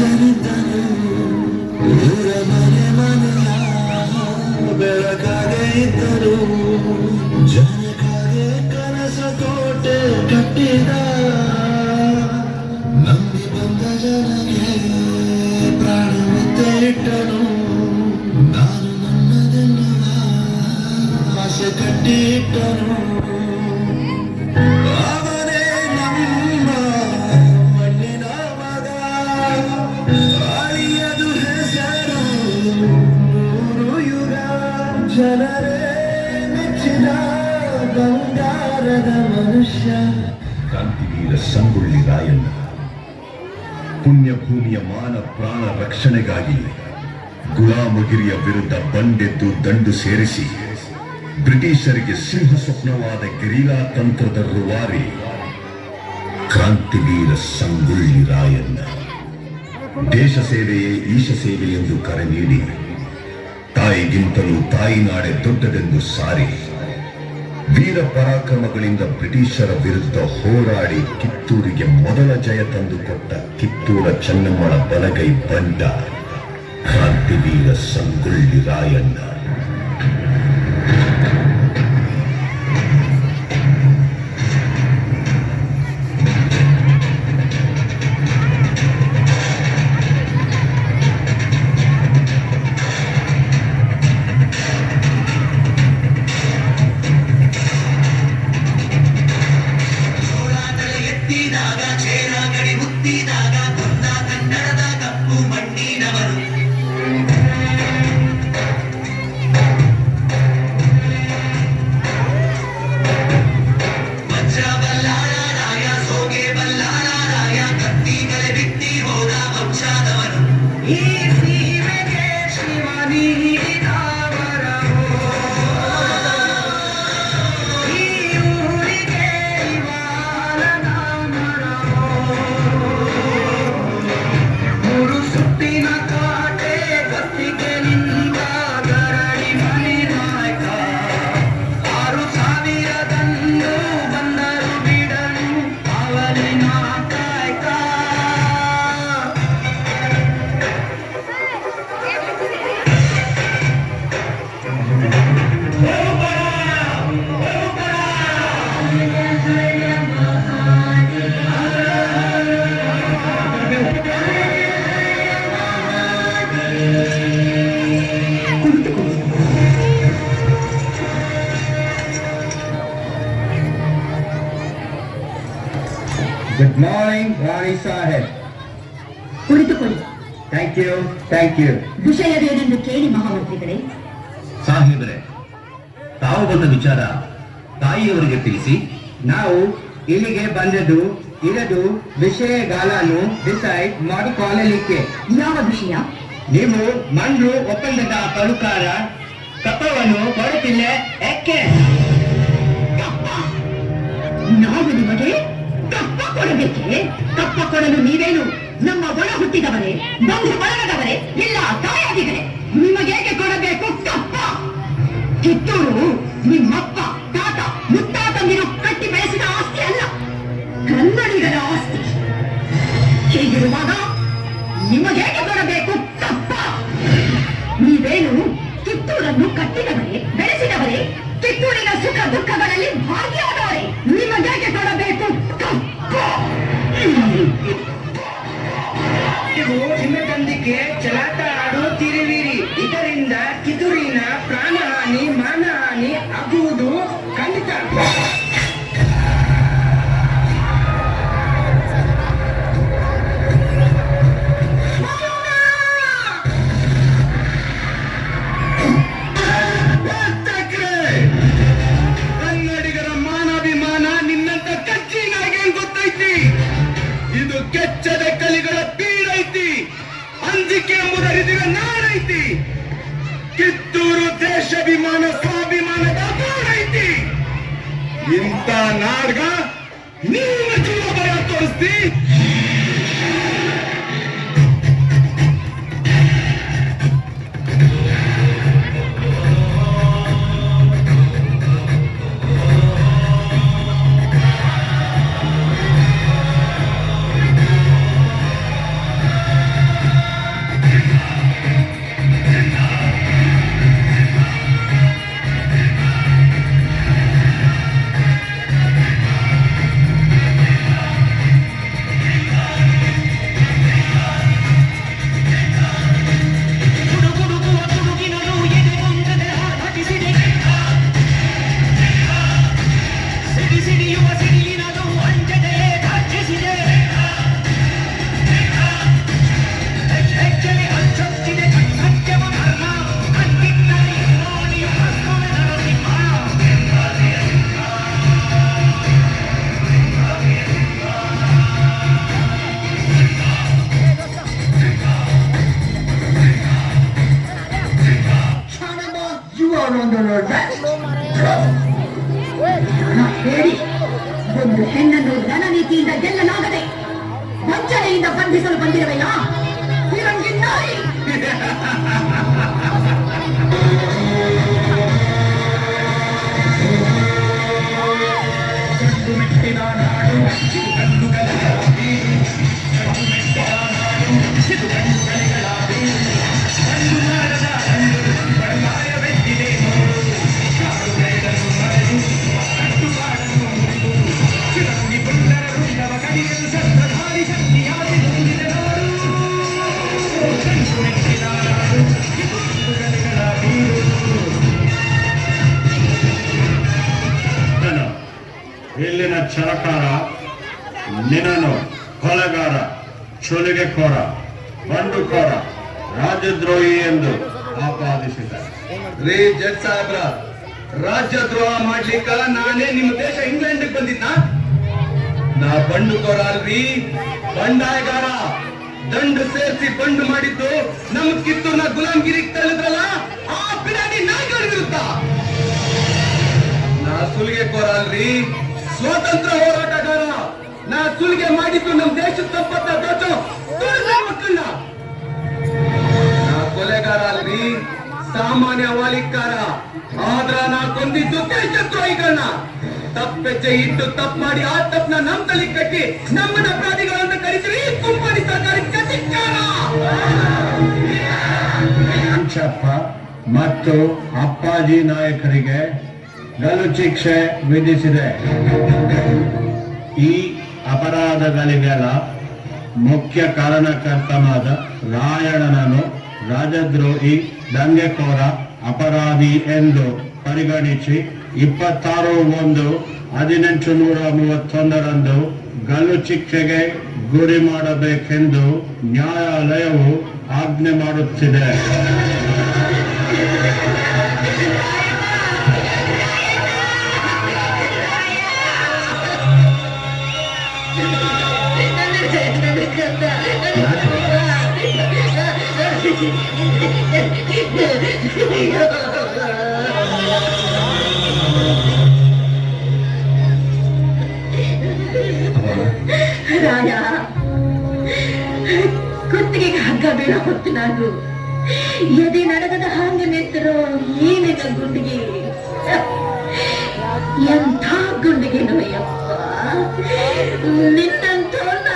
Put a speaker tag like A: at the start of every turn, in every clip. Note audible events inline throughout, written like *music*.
A: ಜನಿತನು. ಊರ ಮನೆ ಮನೆಯ ಬೆಳಕಾಗೆ ಇದ್ದರು. ಜನಕಾಗೆ ನಂಬಿ ಬಂದ ಜನಗೆ ಪ್ರಾಣ ಮುತ್ತೆ ಇಟ್ಟನು. ನಾನು ನನ್ನದೆನ್ನುವ ಆಸೆ ಕಟ್ಟಿಟ್ಟನು. ಬಂಗಾರದ ಮನುಷ್ಯ.
B: ಕ್ರಾಂತಿವೀರ ಸಂಗೊಳ್ಳಿ ರಾಯಣ್ಣ, ಪುಣ್ಯಭೂಮಿಯ ಮಾನ ಪ್ರಾಣ ರಕ್ಷಣೆಗಾಗಿ ಗುಲಾಮಗಿರಿಯ ವಿರುದ್ಧ ಬಂಡೆದ್ದು ದಂಡು ಸೇರಿಸಿ ಬ್ರಿಟಿಷರಿಗೆ ಸಿಂಹ ಸ್ವಪ್ನವಾದ ಗಿರಿಲಾ ತಂತ್ರದ ರುವಾರಿ ಕ್ರಾಂತಿವೀರ ಸಂಗೊಳ್ಳಿ ರಾಯಣ್ಣ. ದೇಶ ಸೇವೆಯೇ ಈಶ ಸೇವೆ ಎಂದು ಕರೆ ನೀಡಿ ತಾಯಿಗಿಂತಲೂ ತಾಯಿನಾಡೆ ದೊಡ್ಡದೆಂದು ಸಾರಿ. ವೀರ ಪರಾಕ್ರಮಗಳಿಂದ ಬ್ರಿಟಿಷರ ವಿರುದ್ಧ ಹೋರಾಡಿ ಕಿತ್ತೂರಿಗೆ ಮೊದಲ ಜಯ ತಂದುಕೊಟ್ಟ ಕಿತ್ತೂರ ಚೆನ್ನಮ್ಮಳ ಬಲಗೈ ಬಂಡ ಕ್ರಾಂತಿವೀರ Sangolli Rayanna.
C: Good morning, Rani Sahib.
D: ಕುಳಿತುಕೊಳ್ಳಿ.
C: Thank you, thank you.
D: ವಿಷಯವೇನೆಂದು ಕೇಳಿ ಮಹಾಮಂತ್ರಿಗಳೇ.
B: ಸಾಹೇಬರೇ ತಾವು ಬಂದ ವಿಚಾರ ತಾಯಿಯವರಿಗೆ ತಿಳಿಸಿ.
C: ನಾವು ಇಲ್ಲಿಗೆ ಬಂದದ್ದು ಇರದು ವಿಷಯಗಾಲನ್ನು ಡಿಸೈಡ್ ಮಾಡಿಕೊಳ್ಳಲಿಕ್ಕೆ
D: ಯಾವ ವಿಷಯ?
C: ನೀವು ಮಂಡ್ರು ಒಪ್ಪಂದದ ಪ್ರಕಾರ ಕಪ್ಪವನ್ನು ಕೊಡುತ್ತಿಲ್ಲ ಯಾಕೆ?
D: ನಾವು ನಿಮಗೆ ಕೊಡಬೇಕೆ ಕಪ್ಪ ಕೊಡಲು ನೀವೇನು ನಮ್ಮ ಒಳ ಹುಟ್ಟಿದವರೇ, ಬಂಧು ಬಳಗದವರೇ, ಇಲ್ಲ ತಾಯಾಗಿಗಳೇ ನಿಮಗೇಕೆ ಕೊಡಬೇಕು ಕಪ್ಪ? ಕಿತ್ತೂರು ನಿಮ್ಮಪ್ಪ ತಾತ ಮುತ್ತಾತಂದಿರು ಕಟ್ಟಿ ಬೆಳೆಸಿದ ಆಸ್ತಿ ಅಲ್ಲ, ಕನ್ನಡಿಗರ ಆಸ್ತಿ. ಹೀಗಿರುವಾಗ ನಿಮಗೇಕೆ ಕೊಡಬೇಕು ಕಪ್ಪ? ನೀವೇನು ಕಿತ್ತೂರನ್ನು ಕಟ್ಟಿದವರೇ, ಬೆಳೆಸಿದವರೇ, ಕಿತ್ತೂರಿನ ಸುಖ ದುಃಖಗಳಲ್ಲಿ ಭಾಗಿಯಾದವರೇ
B: ಅಂಜಿಕೆ ಎಂಬುದ ಹೃದಯ ನಾಡೈತಿ ಕಿತ್ತೂರು ದೇಶಾಭಿಮಾನ ಸ್ವಾಭಿಮಾನದ ನಾಡೈತಿ ಇಂಥ ನಾಡ್ಗ ನೀವು
D: ಒಂದು ಹೆಣ್ಣನ್ನು ರಣನೀತಿಯಿಂದ ಗೆಲ್ಲಲಾಗದೆ ವಂಚನೆಯಿಂದ ಬಂಧಿಸಲು ಬಂದಿರುವೆಯಾ ಫಿರಂಗಿ ನಾಯಿ
E: ಇಲ್ಲಿನ ಚರಕಾರ ನಿನನು ಕೊಲೆಗಾರ ಚುಲಿಗೆಕೋರ ಬಂಡುಕೋರ ರಾಜದ್ರೋಹಿ ಎಂದು ಆಪಾದಿಸಿದ್ದಾರೆ.
F: ರೇ, ಜಡ್ ಸಾಹೇಬ್ರ, ರಾಜ್ಯದ್ರೋಹ ಮಾಡ್ಲಿಕ್ಕ ನಾನೇ ನಿಮ್ಮ ದೇಶ ಇಂಗ್ಲೆಂಡ್ ಬಂದಿದ್ನ? ನಾ ಬಂಡುಕೋರ ಅಲ್ರಿ ಬಂಡಾಯಗಾರ, ದಂಡು ಸೇರಿಸಿ ಬಂಡು ಮಾಡಿದ್ದು ನಮ್ ಕಿತ್ತೂರ್ನ ಗುಲಾಮ್ಗಿರಿ ತಳ್ಳಿದ್ರಲ್ಲ ಆ ಬಿಡಾಡಿ ವಿರುದ್ಧ. ನಾ ಸುಲಿಗೆ ಕೋರ ಅಲ್ರಿ ಸ್ವಾತಂತ್ರ್ಯ ಹೋರಾಟಗಾರ, ನಾ ಸುಲಿಗೆ ಮಾಡಿದ್ದು ನಮ್ ದೇಶದ ಸಂಪತ್ತ ದೋಚು ಮಕ್ಕಳನ್ನ ನಾ ಕೊಲೆಗಾರ ಅಲ್ರಿ. ಸಾಮಾನ್ಯ ವಾಲಿಕಾರ ಆದ್ರ ನಾ ಕೊಂದಿದ್ದು ದೇಶದ್ರೋಹಿಗಳನ್ನ ತಪ್ಪೆಚ್ಚೆ ಇಟ್ಟು ತಪ್ಪು ಮಾಡಿ ಆ ತಪ್ಪನ್ನ ನಮ್ ತಲೆ ಕಟ್ಟಿ ನಮ್ಮನ್ನ ಅಪರಾಧಿಗಳನ್ನ ಕರೆಸಿರಿ.
E: ಅಂಚಪ್ಪ ಮತ್ತು ಅಪ್ಪಾಜಿ ನಾಯಕರಿಗೆ ಗಲು ಶಿಕ್ಷೆ ವಿಧಿಸಿದೆ ಈ ಅಪರಾಧಗಳಿಗೆಲ್ಲ ಮುಖ್ಯ ಕಾರಣಕರ್ತನಾದ ರಾಯಣನನ್ನು ರಾಜದ್ರೋಹಿ ದಂಗೆಕೋರ ಅಪರಾಧಿ ಎಂದು ಪರಿಗಣಿಸಿ ಇಪ್ಪತ್ತಾರು ಒಂದು ಹದಿನೆಂಟು ನೂರ ಮೂವತ್ತೊಂದರಂದು ಗಲ್ಲು ಶಿಕ್ಷೆಗೆ ಗುರಿ ಮಾಡಬೇಕೆಂದು ನ್ಯಾಯಾಲಯವು ಆಜ್ಞೆ ಮಾಡುತ್ತಿದೆ. *laughs* *laughs* *laughs*
D: ಹಗ್ಗ ಹೊತ್ತು ನಾನು ಎದೆ ನಡಗದ ಹಾಂಗ ನಿಂತರೋ ಏನಿದ ಗುಂಡಿಗೆ. ಎಂಥ ಗುಂಡಿಗೆ ನೋಯಪ್ಪ. ನಿನ್ನಂತವನ್ನ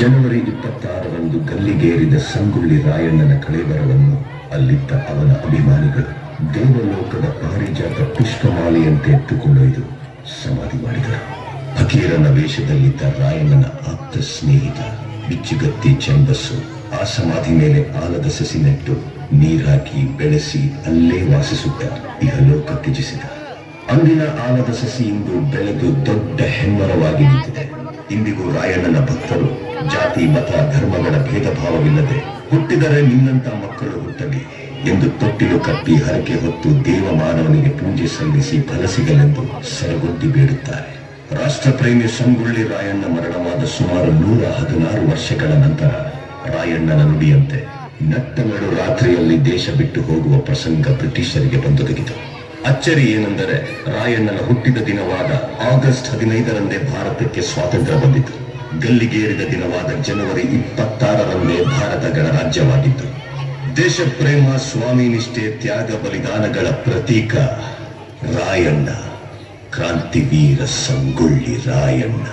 B: ಜನವರಿ ಇಪ್ಪತ್ತಾರರಂದು ಗಲ್ಲಿಗೇರಿದ ಸಂಗೊಳ್ಳಿ ರಾಯಣ್ಣನ ಕಳೇಬರವನ್ನು ಅಲ್ಲಿದ್ದ ಅವನ ಅಭಿಮಾನಿಗಳು ದೇವಲೋಕದ ಪಾರಿಜಾತ ಪುಷ್ಪಮಾಲೆಯಂತೆ ಎತ್ತುಕೊಂಡೊಯ್ದು ಸಮಾಧಿ ಮಾಡಿದರು. ಫಕೀರನ ವೇಷದಲ್ಲಿದ್ದ ರಾಯಣ್ಣನ ಆಪ್ತ ಸ್ನೇಹಿತ, ಬಿಚ್ಚುಗತ್ತಿ ಚಂಬಸ್ಸು ಆ ಸಮಾಧಿ ಮೇಲೆ ಆಲದ ಸಸಿ ನೆಟ್ಟು ನೀರಾಕಿ ಬೆಳೆಸಿ ಅಲ್ಲೇ ವಾಸಿಸುತ್ತ ಇಹಲೋಕ ತ್ಯಜಿಸಿದ. ಅಂದಿನ ಆಲದ ಸಸಿ ಇಂದು ಬೆಳೆದು ದೊಡ್ಡ ಹೆಮ್ಮರವಾಗಿ ನಿಂತಿದೆ. ಇಂದಿಗೂ ರಾಯಣ್ಣನ ಭಕ್ತರು ಜಾತಿ, ಮತ, ಧರ್ಮಗಳ ಭೇದ ಭಾವವಿಲ್ಲದೆ ಹುಟ್ಟಿದರೆ ನಿನ್ನಂತ ಮಕ್ಕಳು ಹುಟ್ಟಲಿ ಎಂದು ತೊಟ್ಟಿಲು ಕಟ್ಟಿ ಹರಕೆ ಹೊತ್ತು ದೇವ ಮಾನವನಿಗೆ ಪೂಜೆ ಸಲ್ಲಿಸಿ ಫಲ ಸಿಗಲೆಂದು ಬೇಡುತ್ತಾರೆ. ರಾಷ್ಟ್ರಪ್ರೇಮಿ ಸಂಗೊಳ್ಳಿ ರಾಯಣ್ಣ ಮರಣವಾದ ಸುಮಾರು ನೂರ ಹದಿನಾರು ವರ್ಷಗಳ ನಂತರ ರಾಯಣ್ಣನ ನುಡಿಯಂತೆ ನಟ್ಟ ನಡು ರಾತ್ರಿಯಲ್ಲಿ ದೇಶ ಬಿಟ್ಟು ಹೋಗುವ ಪ್ರಸಂಗ ಬ್ರಿಟಿಷರಿಗೆ ಬಂದೊದಗಿತು. ಅಚ್ಚರಿ ಏನೆಂದರೆ ರಾಯಣ್ಣನ ಹುಟ್ಟಿದ ದಿನವಾದ ಆಗಸ್ಟ್ ಹದಿನೈದರಂದೇ ಭಾರತಕ್ಕೆ ಸ್ವಾತಂತ್ರ್ಯ ಬಂದಿತು. ಗಲ್ಲಿಗೇರಿದ ದಿನವಾದ ಜನವರಿ ಇಪ್ಪತ್ತಾರರಂದೇ ಭಾರತ ಗಣರಾಜ್ಯವಾಗಿತ್ತು. ದೇಶ ಪ್ರೇಮ ಸ್ವಾಮಿ ನಿಷ್ಠೆ, ತ್ಯಾಗ, ಬಲಿದಾನಗಳ ಪ್ರತೀಕ ರಾಯಣ್ಣ. ಕ್ರಾಂತಿವೀರ ಸಂಗೊಳ್ಳಿ ರಾಯಣ್ಣ.